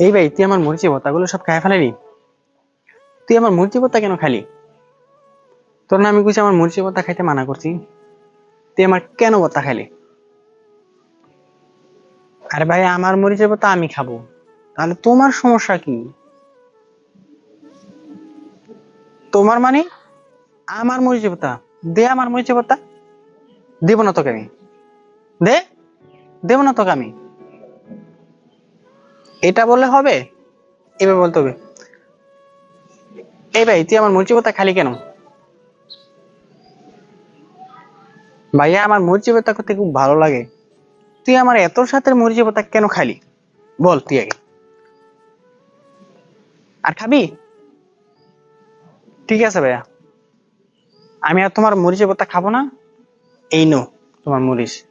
এই ভাই, তুই আমার মরিচি ভর্তাগুলো সব খাই ফেলালি তুই আমার মরিচি ভর্তা কেন খালি তোর না আমি কিছু আমার মরিচি ভর্তা খাইতে মানা করছি। তুই আমার কেন ভর্তা খাইলি? আরে ভাই, আমার মরিচের ভর্তা আমি খাব। তাহলে তোমার সমস্যা কি? তোমার মানে? আমার মরিচের ভর্তা দে আমার মরিচের ভর্তা দেব না তোকে আমি। দে? দেব না তোকে আমি। এটা বললে হবে এবার বলতে হবে। এই ভাই, তুই আমার মরিচি ভর্তা খালি কেন? ভাইয়া, আমার মরিচি ভর্তা করতে খুব ভালো লাগে। তুই আমার এত সাথে মরিচি ভর্তা কেন খালি? বল তুই আগে। আর খাবি? ঠিক আছে ভাইয়া। আমি আর তোমার মরিচি ভর্তা খাব না। এই নো, তোমার মরিচ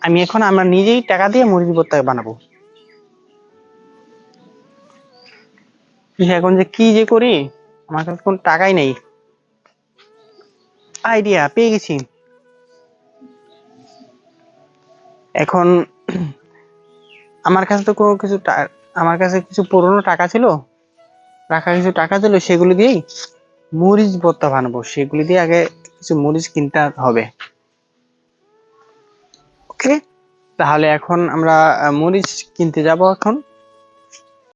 আমি এখন আমরা নিজেই টাকা দিয়ে মরিচ ভর্তা বানাবো। এখন যে কি যে করি? আমার কাছে কোনো টাকাই নেই। আইডিয়া পেয়ে গেছি। এখন আমার কাছে তো কোনো কিছু আমার কাছে কিছু পুরনো টাকা ছিল। রাখা কিছু টাকা ছিল, সেগুলো দিয়েই মরিচ ভর্তা বানাবো। সেগুলি দিয়ে আগে কিছু মরিচ কিনতে হবে। ওকে তাহলে এখন আমরা মরিচ কিনতে যাব এখন।